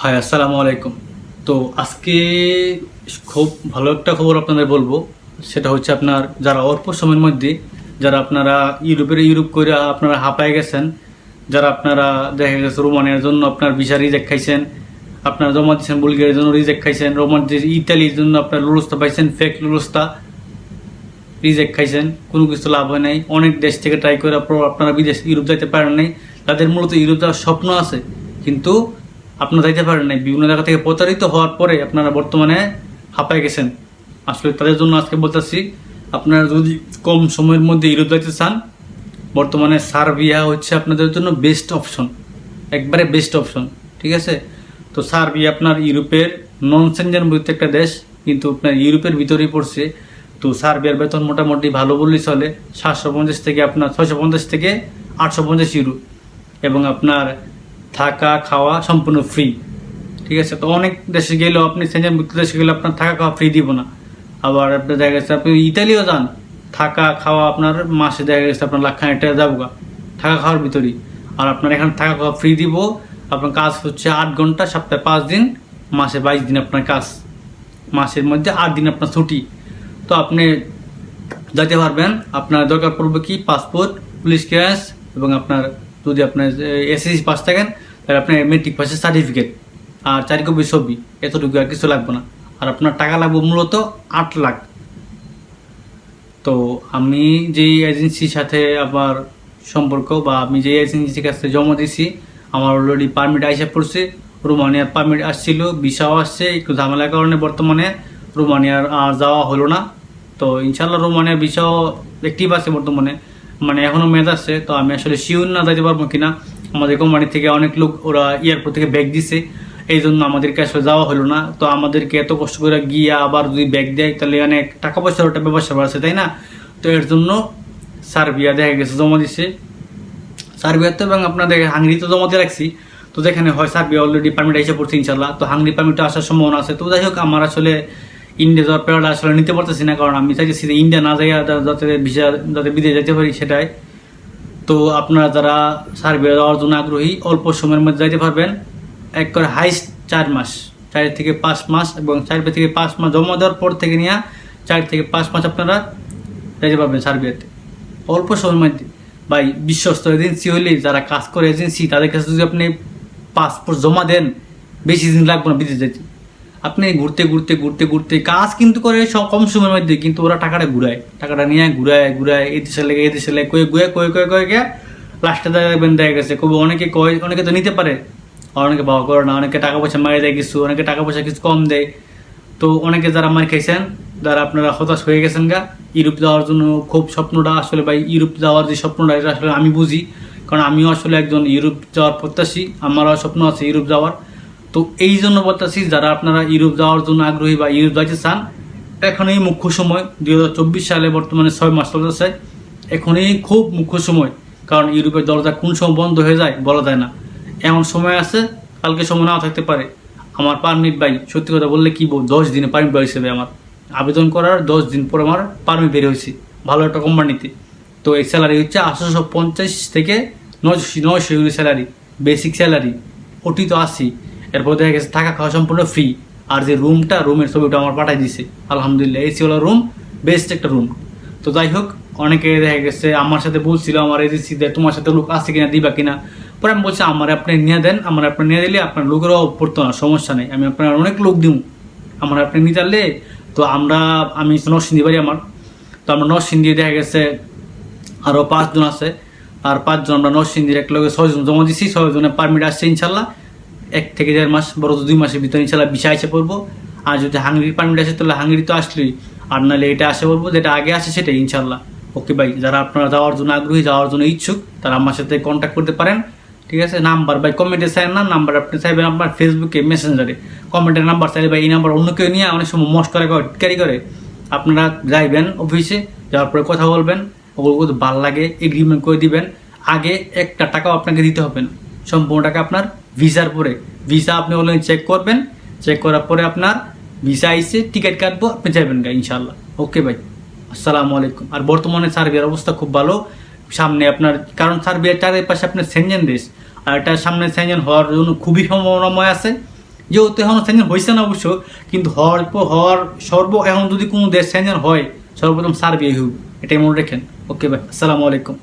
High, আসসালামু আলাইকুম। তো আজকে খুব ভালো একটা খবর আপনাদের বলব। সেটা হচ্ছে আপনার যারা অল্প সময়ের মধ্যে যারা আপনারা ইউরোপের ইউরোপ করে আপনারা হাঁপায় গেছেন, যারা আপনারা দেখা গেছে রোমানের জন্য আপনার ভিসা রিজেক্ট খাইছেন, আপনারা জমা দিচ্ছেন বুলগেরিয়ার জন্য রিজেক্ট খাইছেন রোমান ইতালির জন্য আপনার লুলুস্তা পাইছেন ফেক লুলুস্তা রিজেক্ট খাইছেন, কোনো কিছু লাভ হয় নাই। অনেক দেশ থেকে ট্রাই করে আপনারা বিদেশ ইউরোপ যাইতে পারেন নাই। তাদের মূলত ইউরোপ যাওয়ার স্বপ্ন আছে। কিন্তু আপনারা যাইতে পারেন নাই। বিভিন্ন জায়গা থেকে প্রতারিত হওয়ার পরে আপনারা বর্তমানে হাঁপায় গেছেন। আসলে তাদের জন্য আজকে বলতেছি, আপনারা যদি কম সময়ের মধ্যে ইউরোপ যাইতে চান, বর্তমানে সার্বিয়া হচ্ছে আপনাদের জন্য বেস্ট অপশন একবারে বেস্ট অপশন ঠিক আছে? তো সার্বিয়া আপনার ইউরোপের নন সেঞ্জেন বলতে একটা দেশ, কিন্তু আপনার ইউরোপের ভিতরেই পড়ছে। তো সার্বিয়ার বেতন মোটামুটি ভালো বললেই চলে, সাতশো পঞ্চাশ থেকে আপনার ছয়শো পঞ্চাশ থেকে আটশো পঞ্চাশ ইউরো। এবং আপনার থাকা, খাওয়া সম্পূর্ণ ফ্রি ঠিক আছে? তো অনেক দেশে গেলেও আপনি সেঞ্জেন মুক্ত দেশে গেলে আপনার থাকা খাওয়া ফ্রি দিব না। আবার আপনার দেখা গেছে আপনি ইতালিও যান। থাকা, খাওয়া আপনার মাসে দেখা গেছে আপনার লাখ খানিক টাকা যাবগা থাকা খাওয়ার ভিতরেই। আর আপনার এখানে থাকা খাওয়া ফ্রি দিব। আপনার কাজ হচ্ছে আট ঘণ্টা, সপ্তাহে পাঁচ দিন, মাসে বাইশ দিন আপনার কাজ। মাসের মধ্যে আট দিন আপনার ছুটি। তো আপনি যেতে পারবেন। আপনার দরকার পড়বে কি? পাসপোর্ট পুলিশ ক্লিয়ারেন্স এবং আপনার যদি আপনার এসএসসি পাস থাকেন, তাহলে আপনার মেট্রিক পাসের সার্টিফিকেট আর চারি কপি ছবি, এতটুকু আর কিছু লাগবে না। আর আপনার টাকা লাগবে মূলত আট লাখ। তো আমি যেই এজেন্সির সাথে আমার সম্পর্ক বা আমি যে এজেন্সির কাছে জমা দিছি আমার অলরেডি পারমিট আইসা পড়ছে। রোমানিয়ার পারমিট আসছিল ভিসাও আসছে, একটু ঝামেলার কারণে বর্তমানে রোমানিয়ার আর যাওয়া হলো না। তো ইনশাল্লাহ রোমানিয়ার ভিসাও অ্যাক্টিভ আছে বর্তমানে। মানে এখনও মেয়াদ আছে, তো আমি আসলে শিওর না যাইতে পারব কিনা। আমাদের কোম্পানি থেকে অনেক লোক ওরা এয়ারপোর্ট থেকে ব্যাগ দিছে। এই জন্য আমাদেরকে আসলে যাওয়া হলো না। তো আমাদেরকে এত কষ্ট করে গিয়ে আবার যদি ব্যাগ দেয়, তাহলে অনেক টাকা পয়সার ওটা ব্যবসা বাড়ছে তাই না? তো এর জন্য সার্বিয়া দেখা গেছে, জমা দিছে। সার্বিয়াতে এবং আপনার দেখে হাঙ্গরিতে জমা দিয়ে রাখছি। তো যেখানে হয়, সার্বিয়া অলরেডি পারমিট এসে পড়ছে ইনশাল্লাহ তো হাঙ্গরি পারমিটটা আসার সম্ভাবনা আছে। তো যাই হোক, আমার আসলে ইন্ডিয়া যাওয়ার পেয়ারটা আসলে নিতে পারতেছি না, কারণ আমি চাইছি যে ইন্ডিয়া না যাই যাতে ভিসা, যাতে বিদেশে যেতে পারি সেটাই। তো আপনারা যারা সার্বিয়া যাওয়ার জন্য আগ্রহী, অল্প সময়ের মধ্যে যাইতে পারবেন। এক করে হাইস্ট চার মাস, চার থেকে পাঁচ মাস এবং চার থেকে পাঁচ মাস জমা দেওয়ার পর থেকে নিয়ে চার থেকে পাঁচ মাস আপনারা যাইতে পারবেন সার্বিয়াতে। অল্প সময়ের মধ্যে। ভাই, বিশ্বস্ত এজেন্সি হলে যারা কাজ করে এজেন্সি, তাদের কাছে যদি আপনি পাসপোর্ট জমা দেন, বেশি দিন লাগবে না বিদেশ যেতে আপনি ঘুরতে ঘুরতে ঘুরতে ঘুরতে কাজ কিন্তু করে সব কম সময়ের মধ্যে, কিন্তু ওরা টাকাটা ঘুরায়। টাকাটা নিয়ে ঘুরায় ঘুরায়, এই দেশে লেগে, এই দেশে লেগে, কয়ে গুয়ে কয়ে কয়ে কয়ে গিয়ে লাস্টে দেখবেন দেখা গেছে, কবে অনেকে কয়, অনেকে তো নিতে পারে। অনেকে বাবা করে না, অনেকে টাকা পয়সা মারি দেয় কিছু, অনেকে টাকা পয়সা কিছু কম দেয়। তো অনেকে যারা মার খেয়েছেন যারা আপনারা হতাশ হয়ে গেছেন গা, ইউরোপ যাওয়ার জন্য খুব স্বপ্নটা আসলে ভাই, ইউরোপ যাওয়ার যে স্বপ্নটা, এটা আসলে আমি বুঝি। কারণ আমিও আসলে একজন ইউরোপ যাওয়ার প্রত্যাশী, আমারও স্বপ্ন আছে ইউরোপ যাওয়ার। তো এই জন্য বলতেছি, যারা আপনারা ইউরোপ যাওয়ার জন্য আগ্রহী বা ইউরোপ যাইতে চান এখনই মুখ্য সময়, দুই হাজার চব্বিশ সালে বর্তমানে ছয় মাস চলতেছে। এখনই খুব মুখ্য সময়, কারণ ইউরোপের দরজা কোন সময় বন্ধ হয়ে যায় বলা যায় না। এমন সময় আছে, কালকে সময় নাও থাকতে পারে। আমার পারমিট ভাই, সত্যি কথা বললে কি বল দশ দিনে পারমিট বাই হিসেবে আমার। আবেদন করার দশ দিন পর আমার পারমিট বের হয়েছে। ভালো একটা কোম্পানিতে তো এই স্যালারি হচ্ছে আটশোশো পঞ্চাশ থেকে নয়শো নয়শো euro salary basic salary OT তো আসি এরপর দেখা গেছে, থাকা খাওয়া সম্পূর্ণ ফ্রি আর যে রুমটা রুমের ছবিটা আমার পাঠাই দিছে। আলহামদুলিল্লাহ এসিওয়ালা রুম বেস্ট একটা রুম তো যাই হোক, অনেকে দেখা গেছে আমার সাথে বলছিল, আমার এজেন্সিতে তোমার সাথে লোক আছে কিনা, দিবা কিনা। পরে আমি বলছি, আমার আপনি নিয়ে দেন, আমার আপনি নিয়ে দিলে আপনার লোকেরও পড়তো না, সমস্যা নেই। আমি আপনার অনেক লোক দিব আমার আপনি নিয়ে জানলে তো আমরা, আমি নরসিংদী বাড়ি আমার। তো আমরা নরসিংদী দেখা গেছে আরও পাঁচজন আছে। আর পাঁচজন আমরা নরসিংদীর এক লগে ছয়জন জমা দিছি, ছয়জনের পারমিট আসছে ইনশাল্লাহ। এক থেকে দেড় মাস, বড় দুই মাসের ভিতরে ইনশাল্লাহ বিষয় এসে পড়ব। আর যদি হাঙ্গরির পারমিট আসে, তাহলে হাঙ্গরি তো আসলেই আর নাহলে এটা আসে বলব যেটা আগে আসে সেটাই ইনশাল্লাহ। ওকে ভাই, যারা আপনারা যাওয়ার জন্য আগ্রহী, যাওয়ার জন্য ইচ্ছুক, তারা আমার সাথে কন্ট্যাক্ট করতে পারেন। ঠিক আছে? নাম্বার, ভাই কমেন্টে চাইবেন না, নাম্বার আপনি চাইবেন আপনার ফেসবুকে মেসেঞ্জারে কমেন্টের নাম্বার চাইলে ভাই, এই নাম্বার অন্য কেউ নিয়ে অনেক সময় মস্ত করে ক্যারি করে। আপনারা যাইবেন অফিসে যাওয়ার পরে কথা বলবেন। ওগুলো ভালো লাগে এগ্রিমেন্ট করে দিবেন। আগে একটা টাকাও আপনাকে দিতে হবে না। সম্পূর্ণ টাকা আপনার ভিসার পরে। ভিসা আপনি অনলাইন চেক করবেন। চেক করার পরে আপনার ভিসা আইসে টিকিট কাটবো, আপনি যাবেন গা ইনশাল্লাহ ওকে ভাই, আসসালামু আলাইকুম। আর বর্তমানে সার্বিয়ার অবস্থা খুব ভালো। সামনে আপনার, কারণ সার্বিয়ার চারিপাশে আপনার সেনজেন দেশ। আর এটা সামনে সেনজেন হওয়ার জন্য খুবই সম্ভাবনাময় আছে। যেহেতু এখন স্যাঞ্জন হয়েছে না অবশ্য, কিন্তু হওয়ার পর হওয়ার সর্ব, এখন যদি কোনো দেশ স্যাঞ্জন হয়, সর্বপ্রথম সার্বিয়া হোক এটাই মনে রাখেন। ওকে ভাই, আসসালামু আলাইকুম।